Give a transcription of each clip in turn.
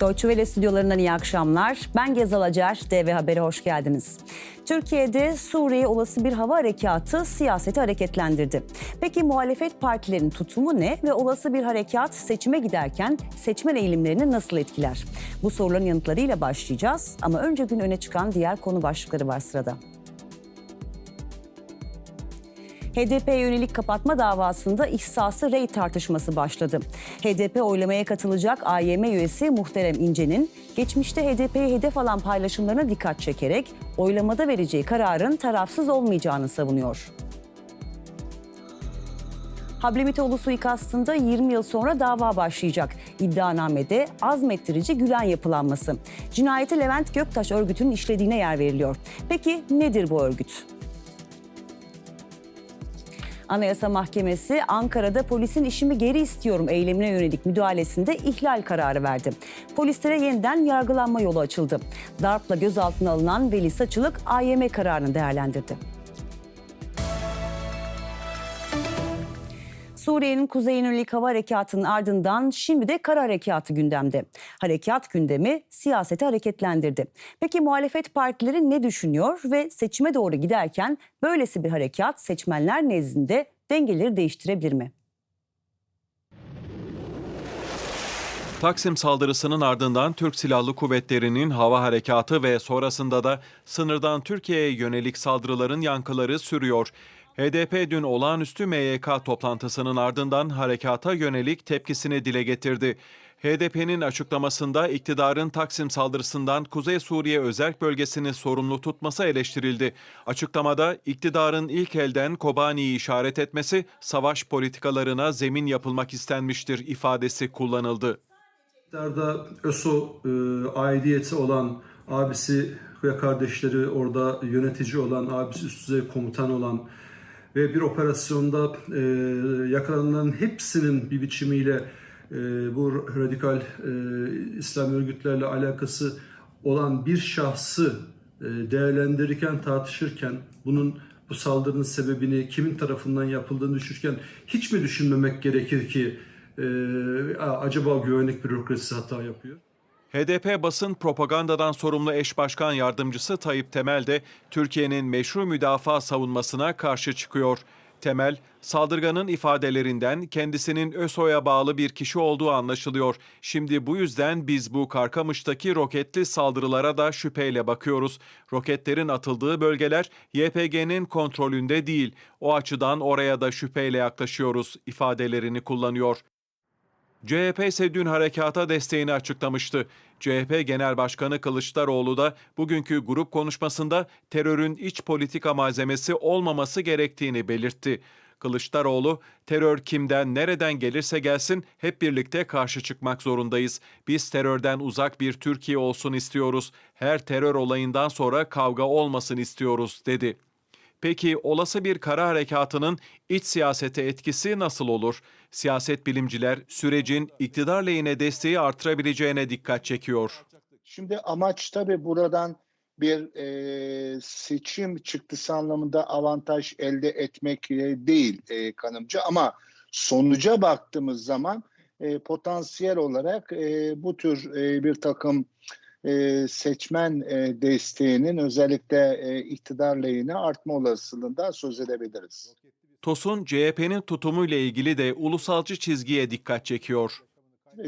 Deutsche Welle stüdyolarından iyi akşamlar. Ben Gezal Acar, DV Haber'e hoş geldiniz. Türkiye'de Suriye olası bir hava harekatı siyaseti hareketlendirdi. Peki muhalefet partilerinin tutumu ne ve olası bir harekat seçime giderken seçmen eğilimlerini nasıl etkiler? Bu soruların yanıtlarıyla başlayacağız ama önce gün öne çıkan diğer konu başlıkları var sırada. HDP yönelik kapatma davasında ihsası rey tartışması başladı. HDP oylamaya katılacak AYM üyesi Muhterem İnce'nin geçmişte HDP'ye hedef alan paylaşımlarına dikkat çekerek oylamada vereceği kararın tarafsız olmayacağını savunuyor. Hablemitoğlu suikastında 20 yıl sonra dava başlayacak. İddianamede azmettirici Gülen yapılanması. Cinayeti Levent Göktaş örgütünün işlediğine yer veriliyor. Peki nedir bu örgüt? Anayasa Mahkemesi Ankara'da polisin işimi geri istiyorum eylemine yönelik müdahalesinde ihlal kararı verdi. Polislere yeniden yargılanma yolu açıldı. Darpla gözaltına alınan Veli Saçılık AYM kararını değerlendirdi. Suriye'nin kuzey yönelik hava harekatının ardından şimdi de kara harekatı gündemde. Harekat gündemi siyaseti hareketlendirdi. Peki muhalefet partileri ne düşünüyor ve seçime doğru giderken böylesi bir harekat seçmenler nezdinde dengeleri değiştirebilir mi? Taksim saldırısının ardından Türk Silahlı Kuvvetleri'nin hava harekatı ve sonrasında da sınırdan Türkiye'ye yönelik saldırıların yankıları sürüyor. HDP dün olağanüstü MYK toplantısının ardından harekata yönelik tepkisini dile getirdi. HDP'nin açıklamasında iktidarın Taksim saldırısından Kuzey Suriye özerk bölgesini sorumlu tutması eleştirildi. Açıklamada iktidarın ilk elden Kobani'yi işaret etmesi savaş politikalarına zemin yapılmak istenmiştir ifadesi kullanıldı. İktidarda ÖSO e, aidiyeti olan abisi ve kardeşleri orada yönetici olan, abisi üst düzey komutan olan ve bir operasyonda e, yakalananların hepsinin bir biçimiyle e, bu radikal e, İslam örgütlerle alakası olan bir şahsı e, değerlendirirken, tartışırken bunun bu saldırının sebebini kimin tarafından yapıldığını düşünürken hiç mi düşünmemek gerekir ki e, acaba güvenlik bürokrasisi hata yapıyor? HDP basın propagandadan sorumlu eş başkan yardımcısı Tayyip Temel de Türkiye'nin meşru müdafaa savunmasına karşı çıkıyor. Temel, saldırganın ifadelerinden kendisinin ÖSO'ya bağlı bir kişi olduğu anlaşılıyor. Şimdi bu yüzden biz bu Karkamış'taki roketli saldırılara da şüpheyle bakıyoruz. Roketlerin atıldığı bölgeler YPG'nin kontrolünde değil. O açıdan oraya da şüpheyle yaklaşıyoruz ifadelerini kullanıyor. CHP ise harekata desteğini açıklamıştı. CHP Genel Başkanı Kılıçdaroğlu da bugünkü grup konuşmasında terörün iç politika malzemesi olmaması gerektiğini belirtti. Kılıçdaroğlu, terör kimden nereden gelirse gelsin hep birlikte karşı çıkmak zorundayız. Biz terörden uzak bir Türkiye olsun istiyoruz. Her terör olayından sonra kavga olmasın istiyoruz dedi. Peki olası bir kara harekatının iç siyasete etkisi nasıl olur? Siyaset bilimciler sürecin iktidar lehine desteği artırabileceğine dikkat çekiyor. Şimdi amaç tabii buradan bir e, seçim çıktısı anlamında avantaj elde etmek e, değil e, kanımca ama sonuca baktığımız zaman e, potansiyel olarak e, bu tür e, bir takım e, seçmen e, desteğinin özellikle e, iktidar lehine artma olasılığından söz edebiliriz. TOS'un CHP'nin tutumuyla ilgili de ulusalcı çizgiye dikkat çekiyor.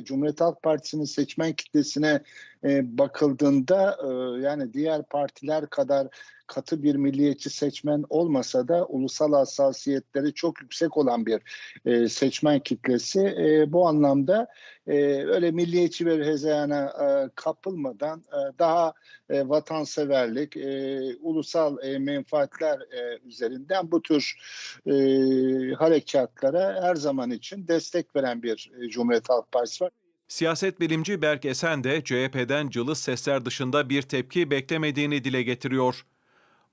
Cumhuriyet Halk Partisi'nin seçmen kitlesine e, bakıldığında e, yani diğer partiler kadar katı bir milliyetçi seçmen olmasa da ulusal hassasiyetleri çok yüksek olan bir e, seçmen kitlesi. E, bu anlamda e, öyle milliyetçi bir hezeyana e, kapılmadan e, daha e, vatanseverlik, e, ulusal e, menfaatler e, üzerinden bu tür e, harekatlara her zaman için destek veren bir e, Cumhuriyet Halk Partisi var. Siyaset bilimci Berk Esen de CHP'den cılız sesler dışında bir tepki beklemediğini dile getiriyor.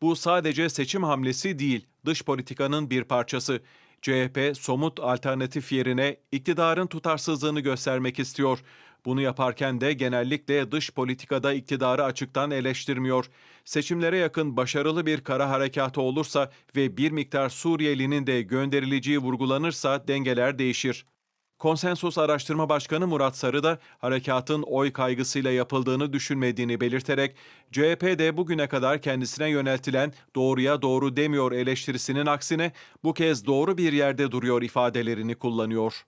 Bu sadece seçim hamlesi değil, dış politikanın bir parçası. CHP somut alternatif yerine iktidarın tutarsızlığını göstermek istiyor. Bunu yaparken de genellikle dış politikada iktidarı açıktan eleştirmiyor. Seçimlere yakın başarılı bir kara harekatı olursa ve bir miktar Suriyelinin de gönderileceği vurgulanırsa dengeler değişir. Konsensus Araştırma Başkanı Murat Sarı da harekatın oy kaygısıyla yapıldığını düşünmediğini belirterek CHP de bugüne kadar kendisine yöneltilen doğruya doğru demiyor eleştirisinin aksine bu kez doğru bir yerde duruyor ifadelerini kullanıyor.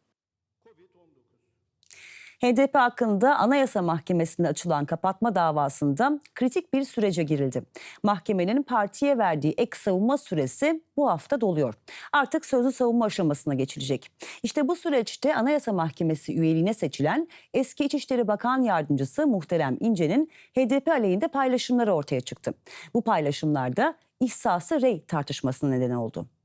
HDP hakkında Anayasa Mahkemesi'nde açılan kapatma davasında kritik bir sürece girildi. Mahkemenin partiye verdiği ek savunma süresi bu hafta doluyor. Artık sözlü savunma aşamasına geçilecek. İşte bu süreçte Anayasa Mahkemesi üyeliğine seçilen eski İçişleri Bakan Yardımcısı Muhterem İnce'nin HDP aleyhinde paylaşımları ortaya çıktı. Bu paylaşımlarda ihsası rey tartışmasına neden oldu.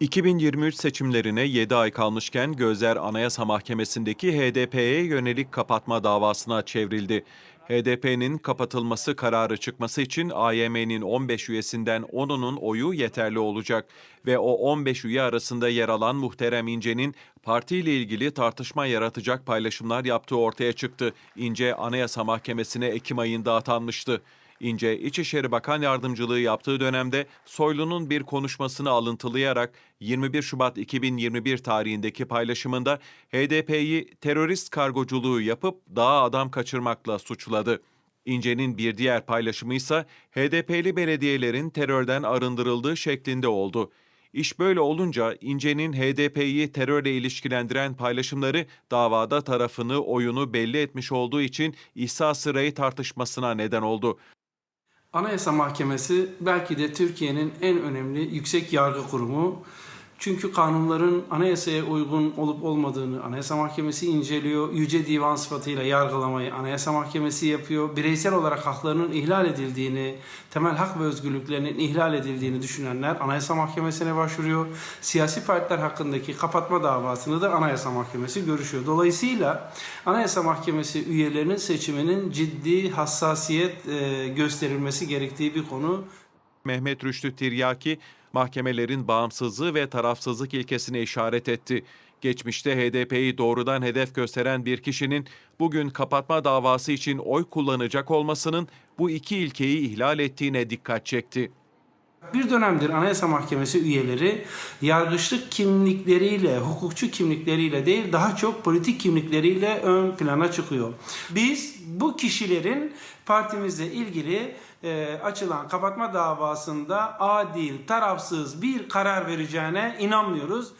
2023 seçimlerine 7 ay kalmışken gözler Anayasa Mahkemesi'ndeki HDP'ye yönelik kapatma davasına çevrildi. HDP'nin kapatılması kararı çıkması için AYM'nin 15 üyesinden 10'unun oyu yeterli olacak ve o 15 üye arasında yer alan Muhterem İnce'nin partiyle ilgili tartışma yaratacak paylaşımlar yaptığı ortaya çıktı. İnce Anayasa Mahkemesi'ne Ekim ayında atanmıştı. İnce, İçişleri Bakan Yardımcılığı yaptığı dönemde Soylu'nun bir konuşmasını alıntılayarak 21 Şubat 2021 tarihindeki paylaşımında HDP'yi terörist kargoculuğu yapıp dağa adam kaçırmakla suçladı. İnce'nin bir diğer paylaşımı ise HDP'li belediyelerin terörden arındırıldığı şeklinde oldu. İş böyle olunca İnce'nin HDP'yi terörle ilişkilendiren paylaşımları davada tarafını oyunu belli etmiş olduğu için İhsa Sırayı tartışmasına neden oldu. Anayasa Mahkemesi belki de Türkiye'nin en önemli yüksek yargı kurumu. Çünkü kanunların anayasaya uygun olup olmadığını Anayasa Mahkemesi inceliyor. Yüce Divan sıfatıyla yargılamayı Anayasa Mahkemesi yapıyor. Bireysel olarak haklarının ihlal edildiğini, temel hak ve özgürlüklerinin ihlal edildiğini düşünenler Anayasa Mahkemesi'ne başvuruyor. Siyasi partiler hakkındaki kapatma davasını da Anayasa Mahkemesi görüşüyor. Dolayısıyla Anayasa Mahkemesi üyelerinin seçiminin ciddi hassasiyet e, gösterilmesi gerektiği bir konu. Mehmet Rüştü Tiryaki, mahkemelerin bağımsızlığı ve tarafsızlık ilkesine işaret etti. Geçmişte HDP'yi doğrudan hedef gösteren bir kişinin bugün kapatma davası için oy kullanacak olmasının bu iki ilkeyi ihlal ettiğine dikkat çekti. Bir dönemdir Anayasa Mahkemesi üyeleri yargıçlık kimlikleriyle, hukukçu kimlikleriyle değil daha çok politik kimlikleriyle ön plana çıkıyor. Biz bu kişilerin partimizle ilgili e, açılan kapatma davasında adil, tarafsız bir karar vereceğine inanmıyoruz.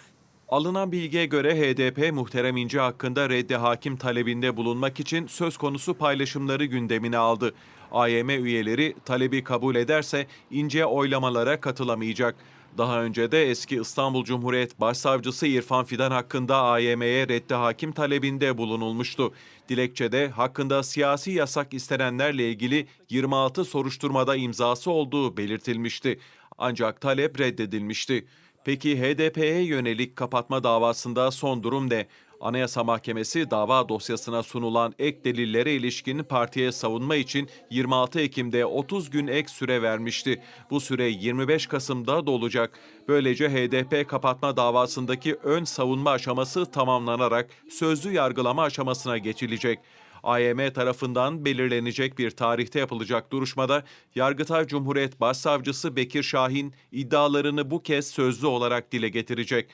Alınan bilgiye göre HDP Muhterem İnce hakkında reddi hakim talebinde bulunmak için söz konusu paylaşımları gündemine aldı. AYM üyeleri talebi kabul ederse İnce oylamalara katılamayacak. Daha önce de eski İstanbul Cumhuriyet Başsavcısı İrfan Fidan hakkında AYM'ye reddi hakim talebinde bulunulmuştu. Dilekçede hakkında siyasi yasak istenenlerle ilgili 26 soruşturmada imzası olduğu belirtilmişti. Ancak talep reddedilmişti. Peki HDP'ye yönelik kapatma davasında son durum ne? Anayasa Mahkemesi dava dosyasına sunulan ek delillere ilişkin partiye savunma için 26 Ekim'de 30 gün ek süre vermişti. Bu süre 25 Kasım'da dolacak. Böylece HDP kapatma davasındaki ön savunma aşaması tamamlanarak sözlü yargılama aşamasına geçilecek. AYM tarafından belirlenecek bir tarihte yapılacak duruşmada Yargıtay Cumhuriyet Başsavcısı Bekir Şahin iddialarını bu kez sözlü olarak dile getirecek.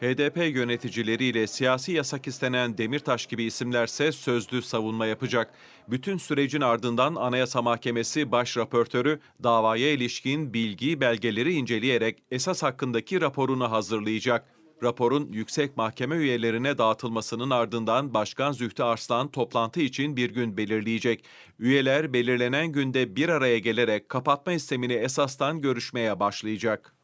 HDP yöneticileriyle siyasi yasak istenen Demirtaş gibi isimlerse sözlü savunma yapacak. Bütün sürecin ardından Anayasa Mahkemesi baş raportörü davaya ilişkin bilgi belgeleri inceleyerek esas hakkındaki raporunu hazırlayacak. Raporun yüksek mahkeme üyelerine dağıtılmasının ardından Başkan Zühtü Arslan toplantı için bir gün belirleyecek. Üyeler belirlenen günde bir araya gelerek kapatma istemini esastan görüşmeye başlayacak.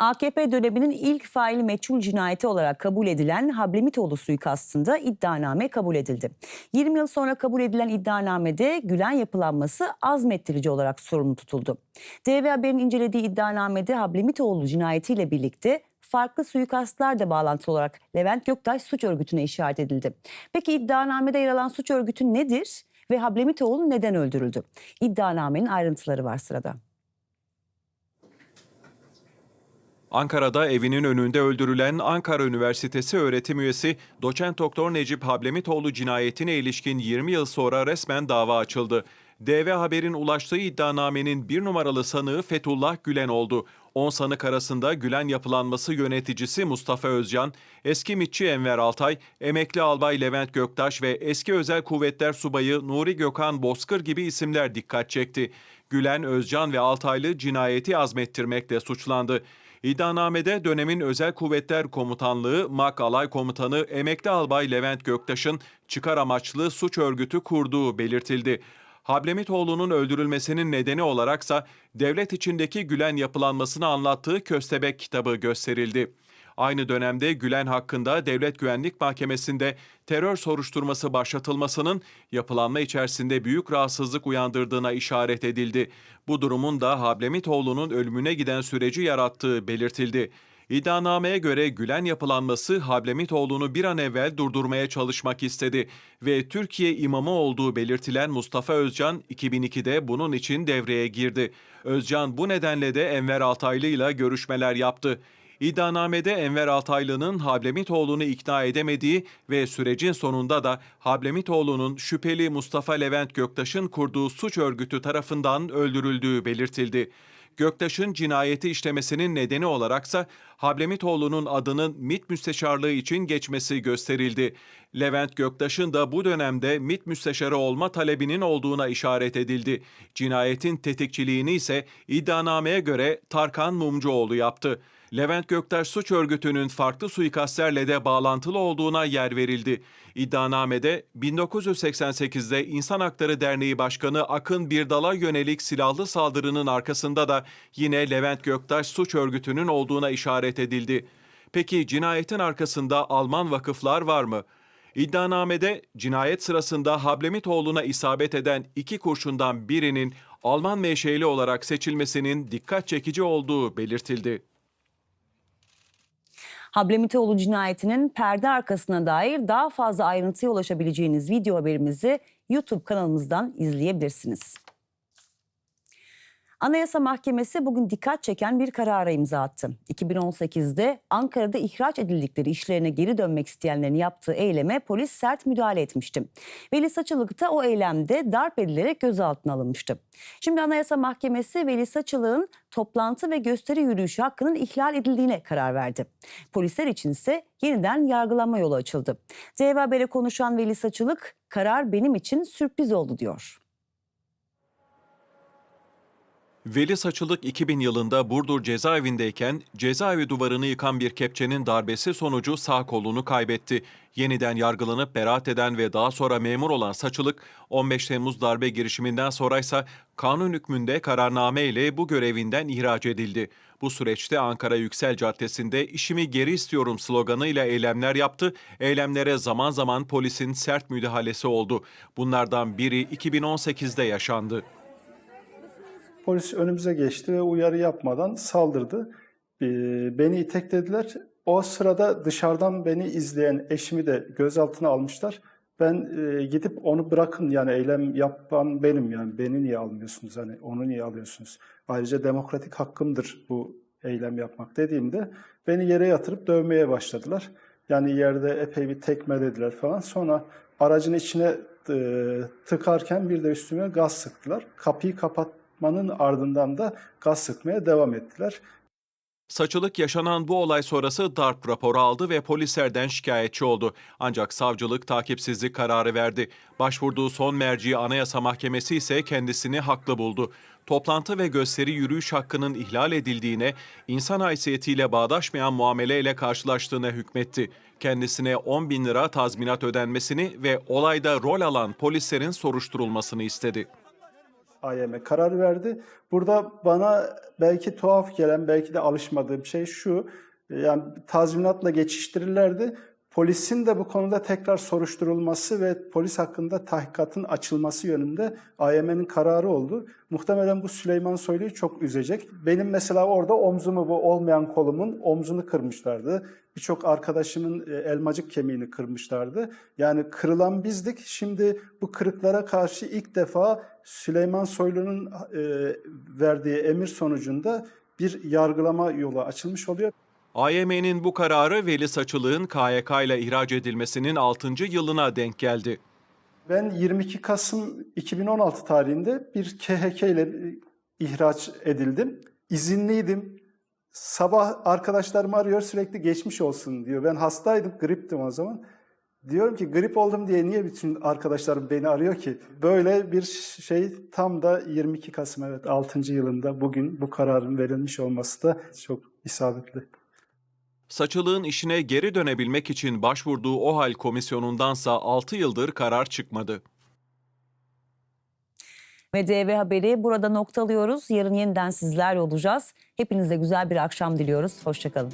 AKP döneminin ilk faili meçhul cinayeti olarak kabul edilen Hablemitoğlu suikastında iddianame kabul edildi. 20 yıl sonra kabul edilen iddianamede Gülen yapılanması azmettirici olarak sorumlu tutuldu. DV Haber'in incelediği iddianamede Hablemitoğlu cinayetiyle birlikte farklı suikastlar da bağlantılı olarak Levent Göktaş suç örgütüne işaret edildi. Peki iddianamede yer alan suç örgütü nedir ve Hablemitoğlu neden öldürüldü? İddianamenin ayrıntıları var sırada. Ankara'da evinin önünde öldürülen Ankara Üniversitesi öğretim üyesi doçent doktor Necip Hablemitoğlu cinayetine ilişkin 20 yıl sonra resmen dava açıldı. DV Haber'in ulaştığı iddianamenin bir numaralı sanığı Fethullah Gülen oldu. 10 sanık arasında Gülen yapılanması yöneticisi Mustafa Özcan, eski MİTçi Enver Altay, emekli albay Levent Göktaş ve eski özel kuvvetler subayı Nuri Gökhan Bozkır gibi isimler dikkat çekti. Gülen, Özcan ve Altaylı cinayeti azmettirmekle suçlandı. İddianamede dönemin Özel Kuvvetler Komutanlığı MAK Alay Komutanı Emekli Albay Levent Göktaş'ın çıkar amaçlı suç örgütü kurduğu belirtildi. Hablemitoğlu'nun öldürülmesinin nedeni olaraksa devlet içindeki Gülen yapılanmasını anlattığı Köstebek kitabı gösterildi. Aynı dönemde Gülen hakkında Devlet Güvenlik Mahkemesi'nde terör soruşturması başlatılmasının yapılanma içerisinde büyük rahatsızlık uyandırdığına işaret edildi. Bu durumun da Hablemitoğlu'nun ölümüne giden süreci yarattığı belirtildi. İddianameye göre Gülen yapılanması Hablemitoğlu'nu bir an evvel durdurmaya çalışmak istedi ve Türkiye imamı olduğu belirtilen Mustafa Özcan 2002'de bunun için devreye girdi. Özcan bu nedenle de Enver Altaylı ile görüşmeler yaptı. İddianamede Enver Altaylı'nın Hablemitoğlu'nu ikna edemediği ve sürecin sonunda da Hablemitoğlu'nun şüpheli Mustafa Levent Göktaş'ın kurduğu suç örgütü tarafından öldürüldüğü belirtildi. Göktaş'ın cinayeti işlemesinin nedeni olaraksa Hablemitoğlu'nun adının MİT müsteşarlığı için geçmesi gösterildi. Levent Göktaş'ın da bu dönemde MİT müsteşarı olma talebinin olduğuna işaret edildi. Cinayetin tetikçiliğini ise iddianameye göre Tarkan Mumcuoğlu yaptı. Levent Göktaş suç örgütünün farklı suikastlerle de bağlantılı olduğuna yer verildi. İddianamede 1988'de İnsan Hakları Derneği Başkanı Akın Birdal'a yönelik silahlı saldırının arkasında da yine Levent Göktaş suç örgütünün olduğuna işaret edildi. Peki cinayetin arkasında Alman vakıflar var mı? İddianamede cinayet sırasında Hablemitoğlu'na isabet eden iki kurşundan birinin Alman menşeli olarak seçilmesinin dikkat çekici olduğu belirtildi. Hablemitoğlu cinayetinin perde arkasına dair daha fazla ayrıntıya ulaşabileceğiniz video haberimizi YouTube kanalımızdan izleyebilirsiniz. Anayasa Mahkemesi bugün dikkat çeken bir karara imza attı. 2018'de Ankara'da ihraç edildikleri işlerine geri dönmek isteyenlerin yaptığı eyleme polis sert müdahale etmişti. Veli Saçılık da o eylemde darp edilerek gözaltına alınmıştı. Şimdi Anayasa Mahkemesi Veli Saçılık'ın toplantı ve gösteri yürüyüşü hakkının ihlal edildiğine karar verdi. Polisler içinse yeniden yargılanma yolu açıldı. TV Haber'e konuşan Veli Saçılık, karar benim için sürpriz oldu diyor. Veli Saçılık 2000 yılında Burdur cezaevindeyken cezaevi duvarını yıkan bir kepçenin darbesi sonucu sağ kolunu kaybetti. Yeniden yargılanıp beraat eden ve daha sonra memur olan Saçılık 15 Temmuz darbe girişiminden sonra ise kanun hükmünde kararname ile bu görevinden ihraç edildi. Bu süreçte Ankara Yüksel Caddesi'nde işimi geri istiyorum sloganıyla eylemler yaptı. Eylemlere zaman zaman polisin sert müdahalesi oldu. Bunlardan biri 2018'de yaşandı. Polis önümüze geçti ve uyarı yapmadan saldırdı. Ee, Beni iteklediler. O sırada dışarıdan beni izleyen eşimi de gözaltına almışlar. Ben e, gidip onu bırakın yani eylem yapan benim yani beni niye almıyorsunuz hani onu niye alıyorsunuz? Ayrıca demokratik hakkımdır bu eylem yapmak dediğimde beni yere yatırıp dövmeye başladılar. Yani yerde epey bir tekmelediler falan. Sonra aracın içine e, tıkarken bir de üstüme gaz sıktılar. Kapıyı kapatmanın ardından da gaz sıkmaya devam ettiler. Saçılık yaşanan bu olay sonrası darp raporu aldı ve polislerden şikayetçi oldu. Ancak savcılık takipsizlik kararı verdi. Başvurduğu son merci Anayasa Mahkemesi ise kendisini haklı buldu. Toplantı ve gösteri yürüyüş hakkının ihlal edildiğine, insan haysiyetiyle bağdaşmayan muameleyle karşılaştığına hükmetti. Kendisine 10 bin lira tazminat ödenmesini ve olayda rol alan polislerin soruşturulmasını istedi. AYM karar verdi. Burada bana belki tuhaf gelen, belki de alışmadığım şey şu. Yani tazminatla geçiştirirlerdi. Polisin de bu konuda tekrar soruşturulması ve polis hakkında tahkikatın açılması yönünde AYM'nin kararı oldu. Muhtemelen bu Süleyman Soylu'yu çok üzecek. Benim mesela orada omzumu bu olmayan kolumun omzunu kırmışlardı. Birçok arkadaşımın e, elmacık kemiğini kırmışlardı. Yani kırılan bizdik. Şimdi bu kırıklara karşı ilk defa Süleyman Soylu'nun e, verdiği emir sonucunda bir yargılama yolu açılmış oluyor. AYM'nin bu kararı Veli Saçılık'ın KYK ile ihraç edilmesinin 6. yılına denk geldi. Ben 22 Kasım 2016 tarihinde bir KHK ile ihraç edildim. İzinliydim. Sabah arkadaşlarım arıyor sürekli geçmiş olsun diyor. Ben hastaydım, griptim o zaman. Diyorum ki grip oldum diye niye bütün arkadaşlarım beni arıyor ki? Böyle bir şey tam da 22 Kasım evet 6. yılında bugün bu kararın verilmiş olması da çok isabetli. Saçılığın işine geri dönebilmek için başvurduğu OHAL komisyonundansa 6 yıldır karar çıkmadı. Ve Haberi burada noktalıyoruz. Yarın yeniden sizlerle olacağız. Hepinize güzel bir akşam diliyoruz. Hoşçakalın.